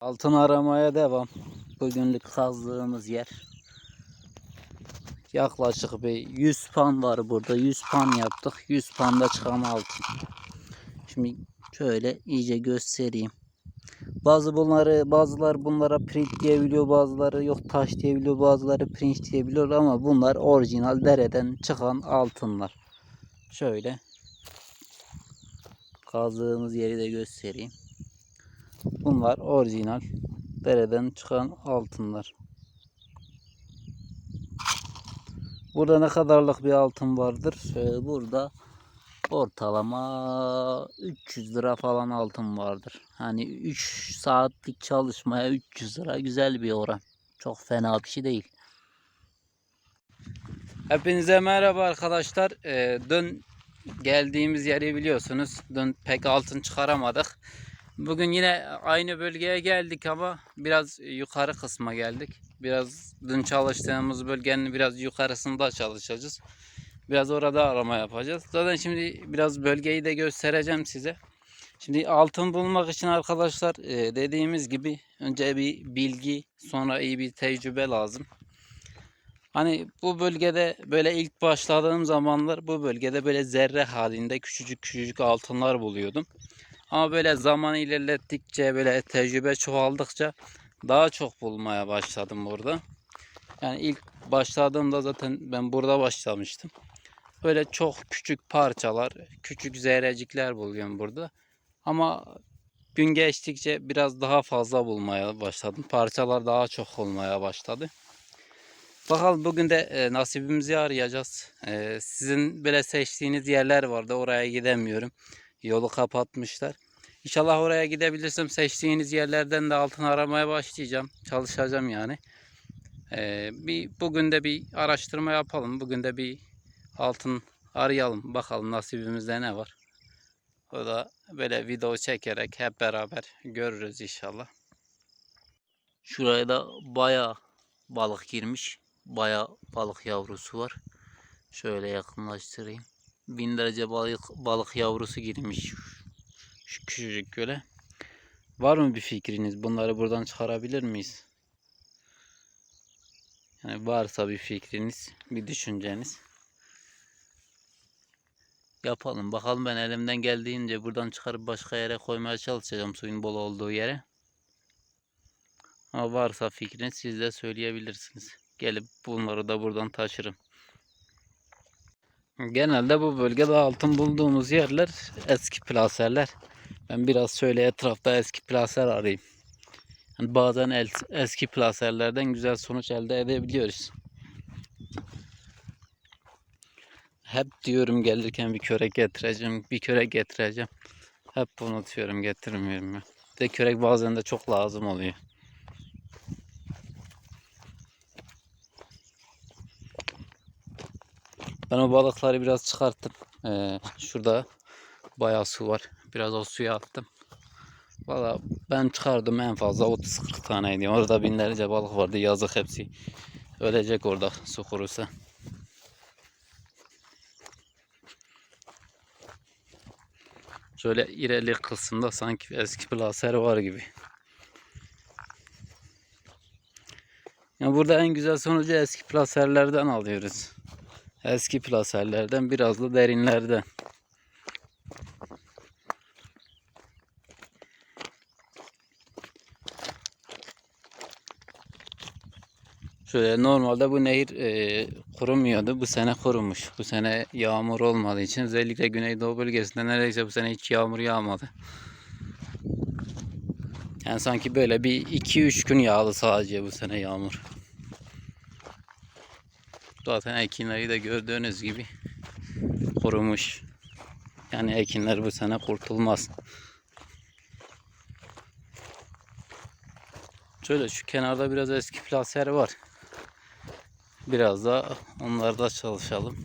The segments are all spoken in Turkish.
Altın aramaya devam. Bugünlük kazdığımız yer. Yaklaşık bir 100 pan var burada. 100 pan yaptık. 100 panda çıkan altın. Şimdi şöyle iyice göstereyim. Bazı bunları bazılar bunlara print diyebiliyor, bazıları yok taş diyebiliyor, bazıları print diyebiliyor ama bunlar orijinal dereden çıkan altınlar. Şöyle kazdığımız yeri de göstereyim. Bunlar orijinal dereden çıkan altınlar. Burada ne kadarlık bir altın vardır? Burada ortalama 300 lira falan altın vardır. Hani 3 saatlik çalışmaya 300 lira güzel bir oran. Çok fena bir şey değil. Hepinize merhaba arkadaşlar. Ee, dün geldiğimiz yeri biliyorsunuz. Dün pek altın çıkaramadık. Bugün yine aynı bölgeye geldik ama biraz yukarı kısma geldik. Biraz dün çalıştığımız bölgenin biraz yukarısında çalışacağız. Biraz orada arama yapacağız. Zaten şimdi biraz bölgeyi de göstereceğim size. Şimdi altın bulmak için arkadaşlar e, dediğimiz gibi önce bir bilgi sonra iyi bir tecrübe lazım. Hani bu bölgede böyle ilk başladığım zamanlar bu bölgede böyle zerre halinde küçücük küçücük altınlar buluyordum. Ama böyle zaman ilerlettikçe böyle tecrübe çoğaldıkça daha çok bulmaya başladım burada. Yani ilk başladığımda zaten ben burada başlamıştım. Böyle çok küçük parçalar, küçük zerrecikler buluyorum burada. Ama gün geçtikçe biraz daha fazla bulmaya başladım. Parçalar daha çok olmaya başladı. Bakalım bugün de e, nasibimizi arayacağız. E, sizin böyle seçtiğiniz yerler vardı. Oraya gidemiyorum. Yolu kapatmışlar. İnşallah oraya gidebilirsem seçtiğiniz yerlerden de altın aramaya başlayacağım. Çalışacağım yani. E, bir bugün de bir araştırma yapalım. Bugün de bir altın arayalım. Bakalım nasibimizde ne var. O da böyle video çekerek hep beraber görürüz inşallah. Şuraya da bayağı balık girmiş. Bayağı balık yavrusu var. Şöyle yakınlaştırayım. Bin derece balık, balık yavrusu girmiş şu küçücük göle. Var mı bir fikriniz? Bunları buradan çıkarabilir miyiz? Yani varsa bir fikriniz, bir düşünceniz. Yapalım. Bakalım ben elimden geldiğince buradan çıkarıp başka yere koymaya çalışacağım suyun bol olduğu yere. Ama varsa fikriniz siz de söyleyebilirsiniz. Gelip bunları da buradan taşırım. Genelde bu bölgede altın bulduğumuz yerler eski plaserler. Ben biraz şöyle etrafta eski plaser arayayım. Yani bazen el, eski plaserlerden güzel sonuç elde edebiliyoruz. Hep diyorum gelirken bir körek getireceğim, bir körek getireceğim. Hep unutuyorum, getirmiyorum ya. De körek bazen de çok lazım oluyor. Ben o balıkları biraz çıkarttım. Ee, şurada bayağı su var. Biraz o suya attım. Valla ben çıkardım en fazla 30-40 taneydi. Orada binlerce balık vardı. Yazık hepsi. Ölecek orada su kurusa. Şöyle ileri kısımda sanki eski plaser var gibi. Yani burada en güzel sonucu eski plaserlerden alıyoruz. Eski plaserlerden biraz da derinlerden. Şöyle normalde bu nehir e, kurumuyordu. Bu sene kurumuş. Bu sene yağmur olmadığı için özellikle Güneydoğu bölgesinde neredeyse bu sene hiç yağmur yağmadı. Yani sanki böyle bir 2-3 gün yağdı sadece bu sene yağmur. Zaten ekinleri de gördüğünüz gibi kurumuş. Yani ekinler bu sene kurtulmaz. Şöyle şu kenarda biraz eski plaser var. Biraz da onlarda çalışalım.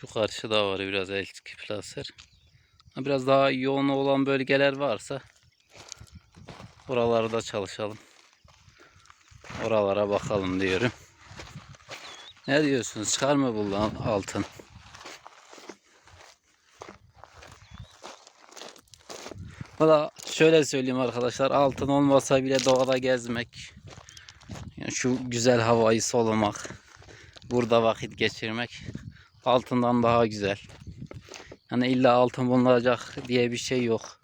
Şu karşıda var biraz eski plaser. Biraz daha yoğun olan bölgeler varsa oralarda çalışalım. Oralara bakalım diyorum. Ne diyorsunuz? Çıkar mı buradan altın? Valla şöyle söyleyeyim arkadaşlar. Altın olmasa bile doğada gezmek. yani şu güzel havayı solumak. Burada vakit geçirmek. Altından daha güzel. Yani illa altın bulunacak diye bir şey yok.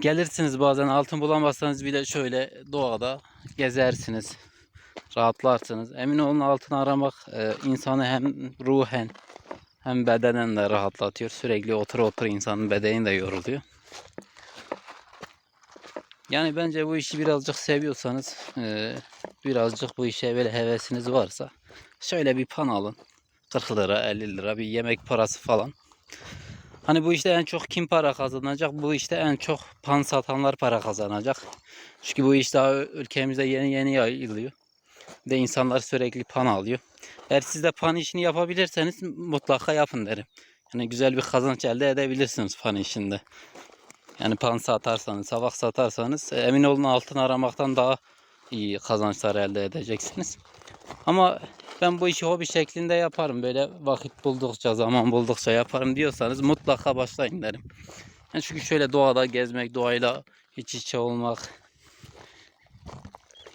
Gelirsiniz bazen altın bulamazsanız bile şöyle doğada gezersiniz. Rahatlarsınız. Emin olun altın aramak e, insanı hem ruhen hem bedenen de rahatlatıyor. Sürekli otur otur insanın bedeni de yoruluyor. Yani bence bu işi birazcık seviyorsanız, e, birazcık bu işe böyle hevesiniz varsa şöyle bir pan alın. 40 lira, 50 lira bir yemek parası falan. Hani bu işte en çok kim para kazanacak? Bu işte en çok pan satanlar para kazanacak. Çünkü bu iş daha ülkemizde yeni yeni yayılıyor. De insanlar sürekli pan alıyor. Eğer siz de pan işini yapabilirseniz mutlaka yapın derim. Yani güzel bir kazanç elde edebilirsiniz pan işinde. Yani pan satarsanız, sabah satarsanız e, emin olun altın aramaktan daha iyi kazançlar elde edeceksiniz. Ama ben bu işi hobi şeklinde yaparım. Böyle vakit buldukça, zaman buldukça yaparım diyorsanız mutlaka başlayın derim. Yani çünkü şöyle doğada gezmek, doğayla iç içe olmak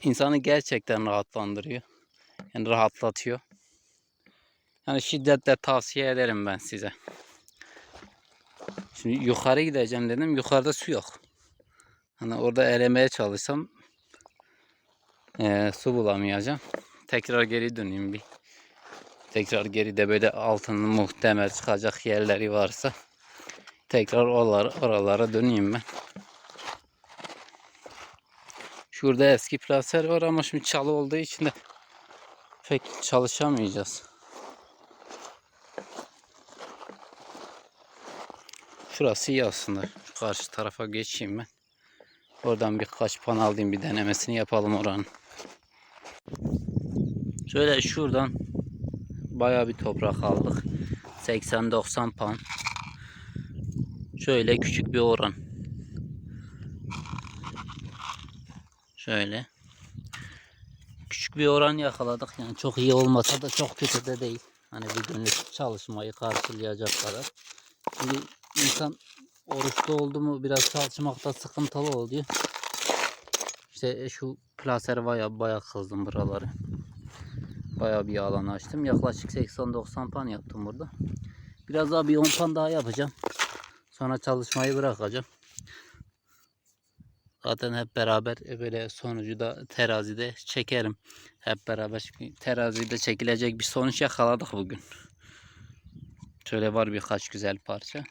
insanı gerçekten rahatlandırıyor. Yani rahatlatıyor. Yani şiddetle tavsiye ederim ben size. Şimdi yukarı gideceğim dedim. Yukarıda su yok. Hani orada elemeye çalışsam eee, su bulamayacağım. Tekrar geri döneyim bir. Tekrar geride böyle altının muhtemel çıkacak yerleri varsa tekrar oralara, oralara döneyim ben. Şurada eski plaser var ama şimdi çalı olduğu için de pek çalışamayacağız. Şurası iyi aslında. Şu karşı tarafa geçeyim ben. Oradan birkaç pan alayım bir denemesini yapalım oranın. Şöyle şuradan bayağı bir toprak aldık. 80-90 pan. Şöyle küçük bir oran. Şöyle. Küçük bir oran yakaladık. Yani çok iyi olmasa da çok kötü de değil. Hani bir günlük çalışmayı karşılayacak kadar. Şimdi insan oruçta oldu mu biraz çalışmakta sıkıntılı oluyor. İşte şu plaser baya baya kızdım buraları. Baya bir alan açtım. Yaklaşık 80-90 pan yaptım burada. Biraz daha bir 10 pan daha yapacağım. Sonra çalışmayı bırakacağım. Zaten hep beraber e, böyle sonucu da terazide çekerim. Hep beraber çünkü terazide çekilecek bir sonuç yakaladık bugün. Şöyle var birkaç güzel parça.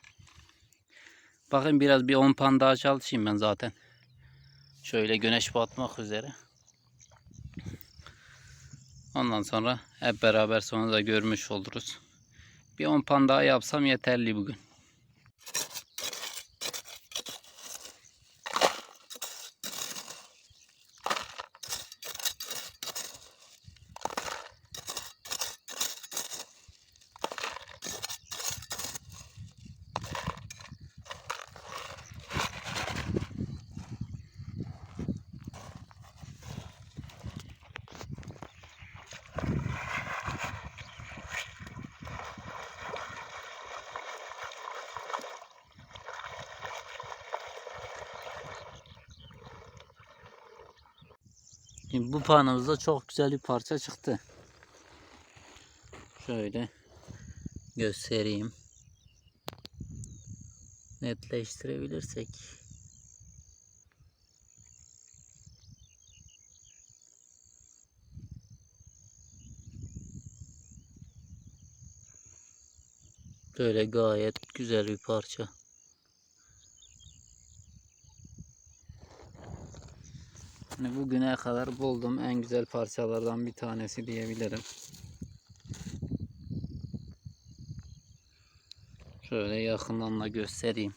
Bakın biraz bir 10 pan daha çalışayım ben zaten. Şöyle güneş batmak üzere. Ondan sonra hep beraber sonra da görmüş oluruz. Bir 10 pan daha yapsam yeterli bugün. Şimdi bu panomuzda çok güzel bir parça çıktı. Şöyle göstereyim. Netleştirebilirsek. Böyle gayet güzel bir parça. Hani bugüne kadar bulduğum en güzel parçalardan bir tanesi diyebilirim. Şöyle yakından da göstereyim.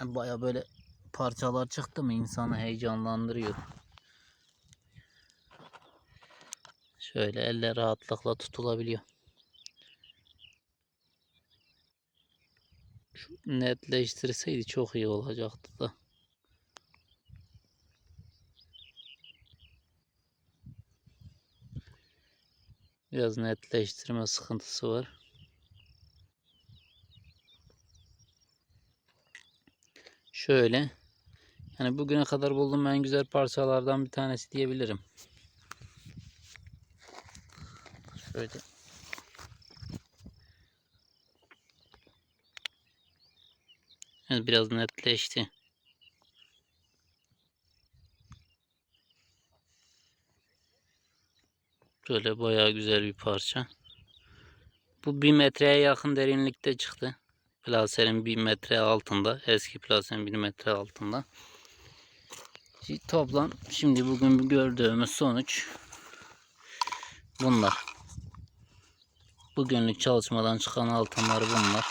Baya böyle parçalar çıktı mı insanı heyecanlandırıyor. Şöyle elle rahatlıkla tutulabiliyor. Netleştirseydi çok iyi olacaktı da. Biraz netleştirme sıkıntısı var. Şöyle. Yani bugüne kadar bulduğum en güzel parçalardan bir tanesi diyebilirim. Şöyle. Biraz netleşti. Böyle bayağı güzel bir parça. Bu bir metreye yakın derinlikte çıktı. Plasenin bir metre altında. Eski plasenin bir metre altında. Toplam şimdi bugün gördüğümüz sonuç bunlar. Bugünlük çalışmadan çıkan altınlar bunlar.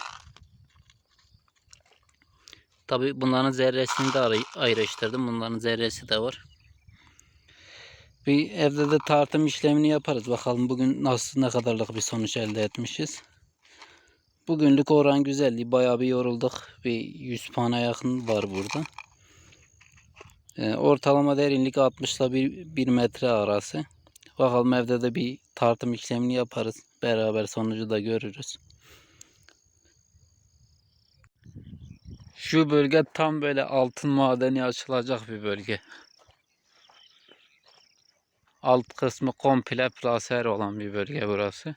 Tabi bunların zerresini de ayrıştırdım. Bunların zerresi de var. Bir evde de tartım işlemini yaparız. Bakalım bugün nasıl ne kadarlık bir sonuç elde etmişiz. Bugünlük oran güzeldi. Bayağı bir yorulduk. Bir 100 puana yakın var burada. Ee, ortalama derinlik 60 ile 1, 1 metre arası. Bakalım evde de bir tartım işlemini yaparız. Beraber sonucu da görürüz. Şu bölge tam böyle altın madeni açılacak bir bölge. Alt kısmı komple plaser olan bir bölge burası.